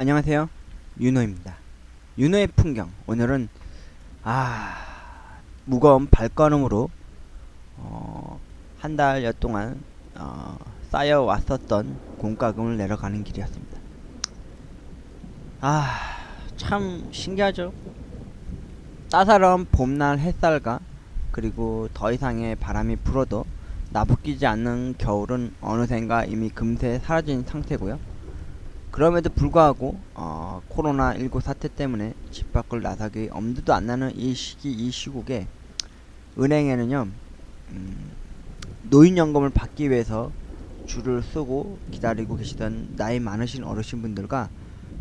안녕하세요. 윤호입니다. 윤호의 풍경. 오늘은 아 무거운 발걸음으로 어, 한 달여 동안 어, 쌓여 왔었던 공과금을 내려가는 길이었습니다. 아 참 신기하죠. 따사로운 봄날 햇살과 그리고 더 이상의 바람이 불어도 나부끼지 않는 겨울은 어느샌가 이미 금세 사라진 상태고요. 그럼에도 불구하고 어, 코로나19 사태 때문에 집 밖을 나서기 엄두도 안 나는 이 시기 이 시국에 은행에는요 음, 노인연금을 받기 위해서 줄을 서고 기다리고 계시던 나이 많으신 어르신분들과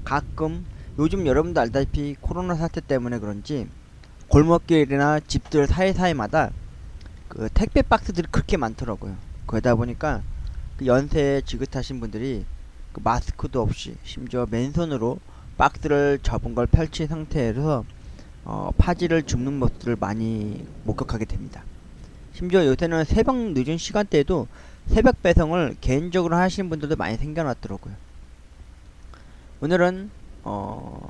가끔 요즘 여러분도 알다시피 코로나 사태 때문에 그런지 골목길이나 집들 사이사이마다 그 택배 박스들이 그렇게 많더라고요. 그러다 보니까 그 연세에 지긋하신 분들이 그 마스크도 없이 심지어 맨손으로 박스를 접은 걸 펼친 상태에서 어, 파지를 줍는 모습들을 많이 목격하게 됩니다. 심지어 요새는 새벽 늦은 시간대에도 새벽 배송을 개인적으로 하시는 분들도 많이 생겨났더라고요. 오늘은 어,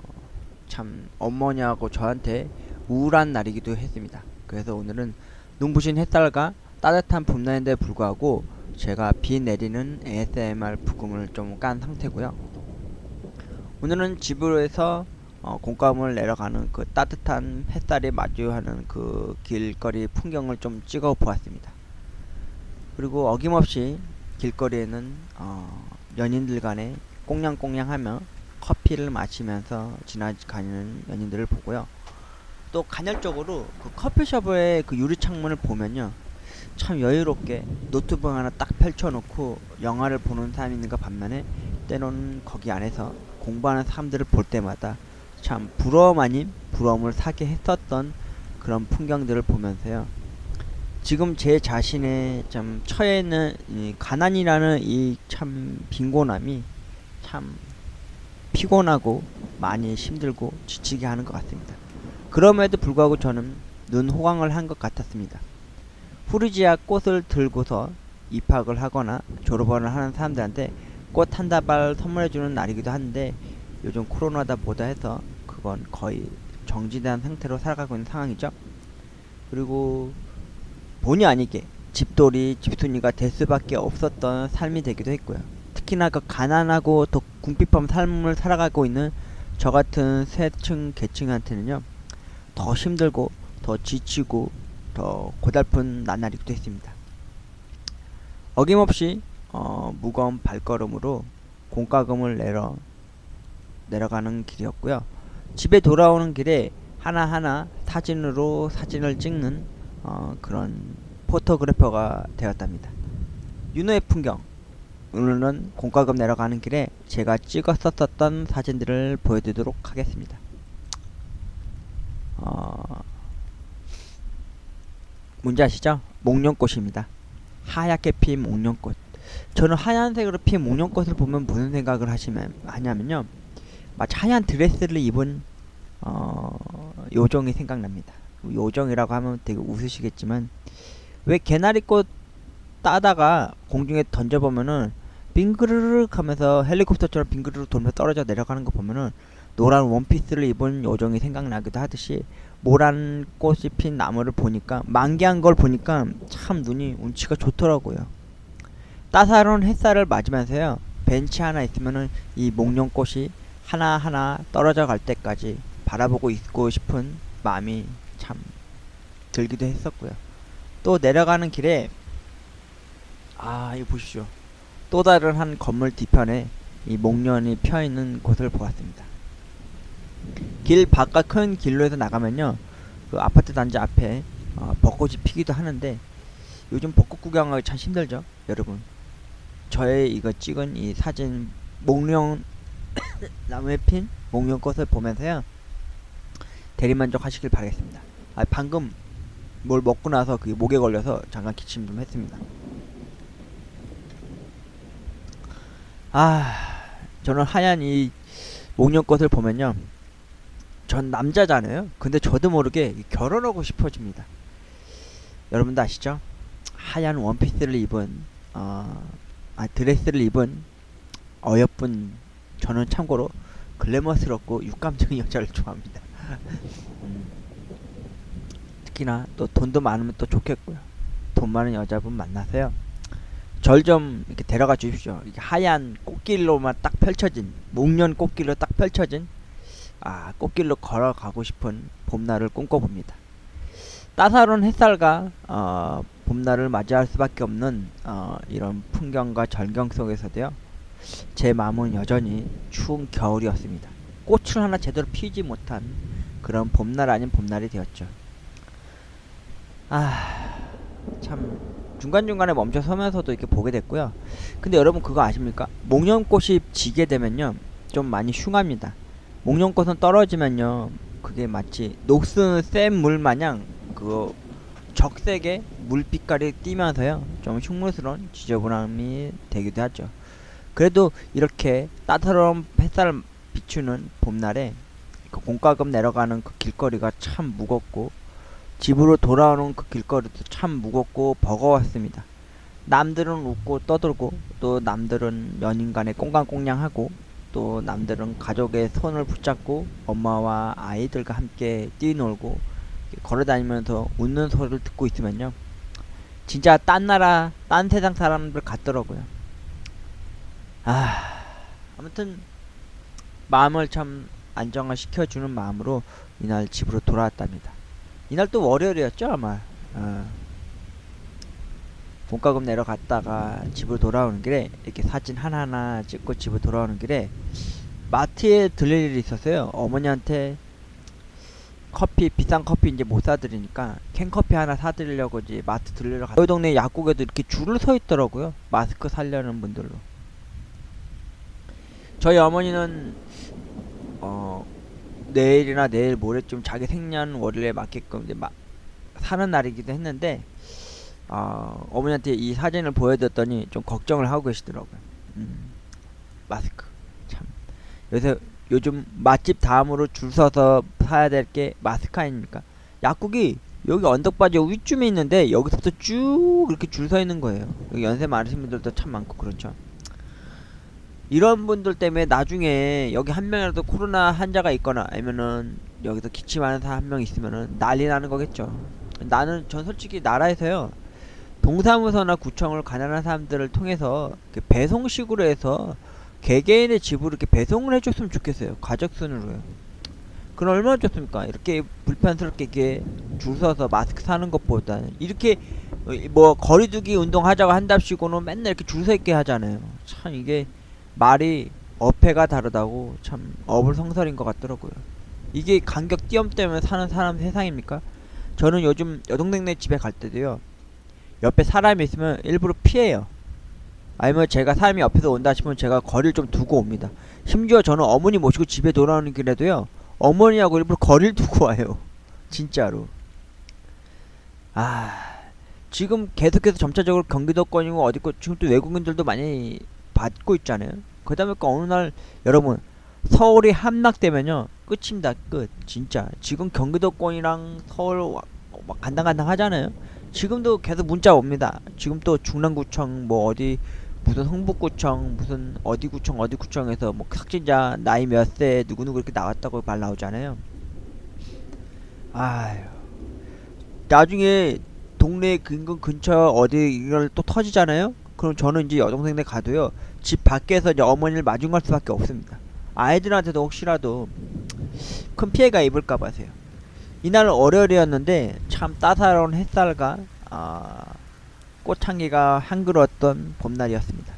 참 어머니하고 저한테 우울한 날이기도 했습니다. 그래서 오늘은 눈부신 햇살과 따뜻한 봄날인데 불구하고 제가 비 내리는 ASMR 부금을 좀 깐 상태고요. 오늘은 집으로해서 어, 공감을 내려가는 그 따뜻한 햇살이 마주하는 그 길거리 풍경을 좀 찍어 보았습니다. 그리고 어김없이 길거리에는 어, 연인들 간에 꽁냥꽁냥하며 커피를 마시면서 지나가는 연인들을 보고요. 또 간헐적으로 그 커피숍의 그 유리 창문을 보면요. 참 여유롭게 노트북 하나 딱 펼쳐놓고 영화를 보는 사람이 있는가 반면에 때로는 거기 안에서 공부하는 사람들을 볼 때마다 참 부러움 아닌 부러움을 사게 했었던 그런 풍경들을 보면서요. 지금 제 자신의 좀 처해 있는 이 가난이라는 이 참 빈곤함이 참 피곤하고 많이 힘들고 지치게 하는 것 같습니다. 그럼에도 불구하고 저는 눈 호강을 한 것 같았습니다. 후르지아 꽃을 들고서 입학을 하거나 졸업을 하는 사람들한테 꽃 한 다발 선물해주는 날이기도 한데 요즘 코로나다 보다 해서 그건 거의 정지된 상태로 살아가고 있는 상황이죠. 그리고 본의 아니게 집돌이 집순이가 될 수밖에 없었던 삶이 되기도 했고요. 특히나 그 가난하고 더 궁핍한 삶을 살아가고 있는 저 같은 세층 계층한테는요 더 힘들고 더 지치고 더 고달픈 나날이기도 했습니다. 어김없이 어, 무거운 발걸음으로 공과금을 내려 내려가는 길이었고요. 집에 돌아오는 길에 하나하나 사진으로 사진을 찍는 어, 그런 포토그래퍼가 되었답니다. 윤호의 풍경 오늘은 공과금 내려가는 길에 제가 찍었었던 사진들을 보여드리도록 하겠습니다. 어, 뭔지 아시죠? 목련꽃입니다. 하얗게 핀 목련꽃. 저는 하얀색으로 핀 목련꽃을 보면 무슨 생각을 하시면 하냐면요. 마치 하얀 드레스를 입은 어, 요정이 생각납니다. 요정이라고 하면 되게 웃으시겠지만 왜 개나리꽃 따다가 공중에 던져보면은 빙그르륵 하면서 헬리콥터처럼 빙그르륵 돌면서 떨어져 내려가는 거 보면은 노란 원피스를 입은 요정이 생각나기도 하듯이 모란 꽃이 핀 나무를 보니까 만개한 걸 보니까 참 눈이 운치가 좋더라고요. 따사로운 햇살을 맞으면서요 벤치 하나 있으면은 이 목련꽃이 하나하나 떨어져 갈 때까지 바라보고 있고 싶은 마음이 참 들기도 했었고요. 또 내려가는 길에 아 이거 보십시오. 또 다른 한 건물 뒤편에 이 목련이 펴 있는 곳을 보았습니다. 길 바깥 큰 길로에서 나가면요, 그 아파트 단지 앞에 어, 벚꽃이 피기도 하는데 요즘 벚꽃 구경하기 참 힘들죠, 여러분. 저의 이거 찍은 이 사진 목련 나무에 핀 목련꽃을 보면서요 대리만족 하시길 바라겠습니다. 아 방금 뭘 먹고 나서 그 목에 걸려서 잠깐 기침 좀 했습니다. 아 저는 하얀 이 목련꽃을 보면요 전 남자잖아요. 근데 저도 모르게 결혼하고 싶어집니다. 여러분도 아시죠? 하얀 원피스를 입은 어, 아, 드레스를 입은 어여쁜 저는 참고로 글래머스럽고 육감적인 여자를 좋아합니다. 음. 특히나 또 돈도 많으면 또 좋겠고요. 돈 많은 여자분 만나세요. 절 좀 이렇게 데려가 주십시오. 하얀 꽃길로만 딱 펼쳐진 목련 꽃길로 딱 펼쳐진 아 꽃길로 걸어가고 싶은 봄날을 꿈꿔봅니다. 따사로운 햇살과 어, 봄날을 맞이할 수밖에 없는 어, 이런 풍경과 절경 속에서도요. 제 마음은 여전히 추운 겨울이었습니다. 꽃을 하나 제대로 피우지 못한 그런 봄날 아닌 봄날이 되었죠. 아, 참 중간중간에 멈춰 서면서도 이렇게 보게 됐고요. 근데 여러분 그거 아십니까? 목련꽃이 지게 되면요. 좀 많이 흉합니다. 목련꽃은 떨어지면요. 그게 마치 녹슨 센 물 마냥 그 적색의 물빛깔이 띄면서요. 좀 흉물스러운 지저분함이 되기도 하죠. 그래도 이렇게 따뜻한 햇살을 비추는 봄날에 그 공과금 내려가는 그 길거리가 참 무겁고 집으로 돌아오는 그 길거리도 참 무겁고 버거웠습니다. 남들은 웃고 떠들고 또 남들은 연인간에 꽁강꽁냥하고 또 남들은 가족의 손을 붙잡고 엄마와 아이들과 함께 뛰놀고 걸어다니면서 웃는 소리를 듣고 있으면요. 진짜 딴 나라, 딴 세상 사람들 같더라고요. 아, 아무튼 마음을 참 안정화 시켜주는 마음으로 이날 집으로 돌아왔답니다. 이날 또 월요일이었죠 아마. 어. 본가금 내려갔다가 집으로 돌아오는 길에 이렇게 사진 하나하나 찍고 집으로 돌아오는 길에 마트에 들릴 일이 있었어요. 어머니한테 커피 비싼 커피 이제 못 사드리니까 캔커피 하나 사드리려고 이제 마트 들리러 가. 저희 동네 약국에도 이렇게 줄을 서 있더라고요. 마스크 살려는 분들로. 저희 어머니는 어 내일이나 내일 모레쯤 자기 생년월일에 맞게끔 이제 막 사는 날이기도 했는데 어, 어머니한테 이 사진을 보여드렸더니 좀 걱정을 하고 계시더라고요. 음, 마스크 참 요새 요즘 맛집 다음으로 줄 서서 사야 될 게 마스크 아닙니까? 약국이 여기 언덕바지 위쯤에 있는데 여기서부터 쭉 이렇게 줄 서 있는 거예요. 여기 연세 많으신 분들도 참 많고 그렇죠. 이런 분들 때문에 나중에 여기 한 명이라도 코로나 환자가 있거나 아니면은 여기서 기침하는 사람 한 명 있으면은 난리 나는 거겠죠. 나는 전 솔직히 나라에서요 동사무소나 구청을 가난한 사람들을 통해서 배송식으로 해서 개개인의 집으로 이렇게 배송을 해줬으면 좋겠어요. 가족 순으로요. 그럼 얼마나 좋습니까? 이렇게 불편스럽게 이렇게 줄 서서 마스크 사는 것보다는 이렇게 어, 뭐 거리두기 운동하자고 한답시고는 맨날 이렇게 줄 서 있게 하잖아요. 참 이게 말이 어폐가 다르다고 참 어불성설인 것 같더라고요. 이게 간격 띄엄 때문에 사는 사람 세상입니까? 저는 요즘 여동생네 집에 갈 때도요. 옆에 사람이 있으면 일부러 피해요. 아니면 제가 사람이 옆에서 온다 싶으면 제가 거리를 좀 두고 옵니다. 심지어 저는 어머니 모시고 집에 돌아오는 길에도요. 어머니하고 일부러 거리를 두고 와요. 진짜로. 아, 지금 계속해서 점차적으로 경기도권이고 어디고 지금 또 외국인들도 많이 받고 있잖아요. 보니까 어느 날 여러분 서울이 함락되면요 끝입니다 끝 진짜 지금 경기도권이랑 서울 간당간당 하잖아요. 지금도 계속 문자 옵니다. 지금 또 중랑구청 뭐 어디 무슨 흥북구청 무슨 어디 구청 어디 구청에서 뭐 확진자 나이 몇 세 누구누구 이렇게 나왔다고 말 나오잖아요. 아유 나중에 동네 근근 근처 어디 이걸 또 터지잖아요. 그럼 저는 이제 여동생네 가도요 집 밖에서 이제 어머니를 마중갈 수밖에 없습니다. 아이들한테도 혹시라도 큰 피해가 입을까 봐서요. 이날 월요일이었는데 참 따사로운 햇살과 아, 꽃향기가 향그러웠던 봄날이었습니다.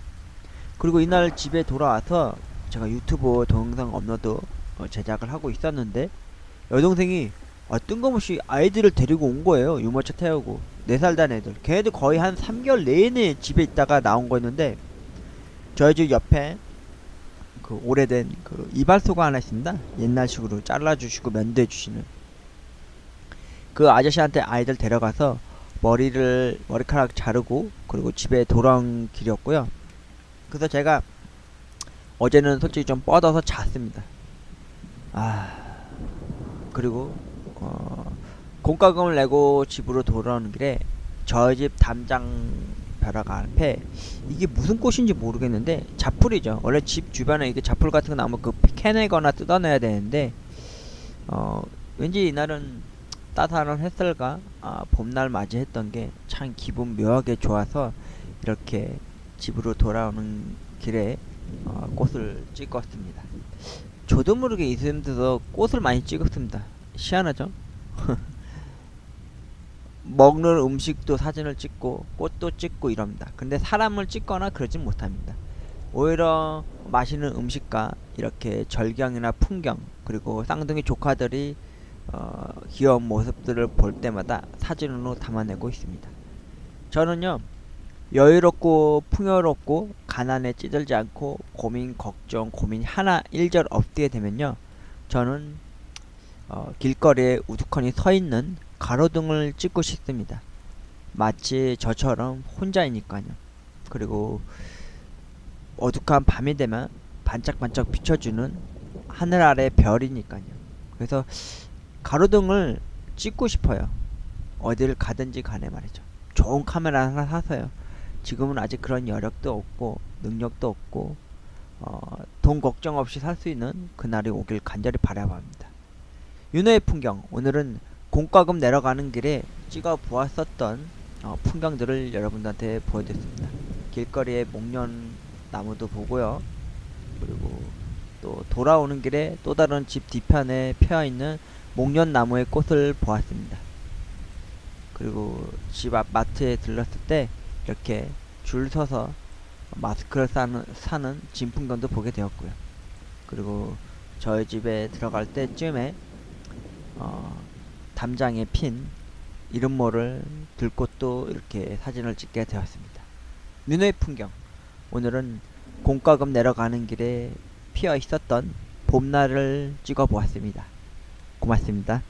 그리고 이날 집에 돌아와서 제가 유튜브 동영상 업로드 어, 제작을 하고 있었는데 여동생이 아, 뜬금없이 아이들을 데리고 온 거예요. 유모차 태우고 4살 단 애들. 걔네들 거의 한 3개월 내내 집에 있다가 나온 거였는데 저희 집 옆에 그 오래된 그 이발소가 하나 있습니다. 옛날식으로 잘라주시고 면도해 주시는 그 아저씨한테 아이들 데려가서 머리를 머리카락 자르고 그리고 집에 돌아온 길이었고요. 그래서 제가 어제는 솔직히 좀 뻗어서 잤습니다. 아 그리고 어 공과금을 내고 집으로 돌아오는 길에 저희 집 담장 벼락 앞에 이게 무슨 꽃인지 모르겠는데 자풀이죠. 원래 집 주변에 이게 자풀 같은 거 나오면 그 캐내거나 뜯어내야 되는데 어 왠지 이날은 따뜻한 햇살과 아, 봄날 맞이했던 게 참 기분 묘하게 좋아서 이렇게 집으로 돌아오는 길에 어, 꽃을 찍었습니다. 저도 모르게 이쯤에서 꽃을 많이 찍었습니다. 희한하죠? 먹는 음식도 사진을 찍고 꽃도 찍고 이럽니다. 근데 사람을 찍거나 그러진 못합니다. 오히려 맛있는 음식과 이렇게 절경이나 풍경 그리고 쌍둥이 조카들이 어, 귀여운 모습들을 볼 때마다 사진으로 담아내고 있습니다. 저는요 여유롭고 풍요롭고 가난에 찌들지 않고 고민 걱정 고민 하나 일절 없게 되면요 저는 어, 길거리에 우두커니 서 있는 가로등을 찍고 싶습니다. 마치 저처럼 혼자이니까요. 그리고 어둑한 밤이 되면 반짝반짝 비춰주는 하늘 아래 별이니까요. 그래서 가로등을 찍고 싶어요. 어딜 가든지 간에 말이죠. 좋은 카메라 하나 사서요. 지금은 아직 그런 여력도 없고 능력도 없고 어, 돈 걱정 없이 살 수 있는 그날이 오길 간절히 바라봅니다. 윤호의 풍경 오늘은 공과금 내려가는 길에 찍어 보았었던 어, 풍경들을 여러분들한테 보여드렸습니다. 길거리에 목련 나무도 보고요. 그리고 또 돌아오는 길에 또 다른 집 뒤편에 펴 있는 목련 나무의 꽃을 보았습니다. 그리고 집 앞 마트에 들렀을 때 이렇게 줄 서서 마스크를 사는, 사는 진풍경도 보게 되었고요. 그리고 저희 집에 들어갈 때쯤에 어, 담장에 핀 이름 모를 들꽃도 이렇게 사진을 찍게 되었습니다. 눈의 풍경. 오늘은 공과금 내려가는 길에 피어 있었던 봄날을 찍어 보았습니다. 고맙습니다.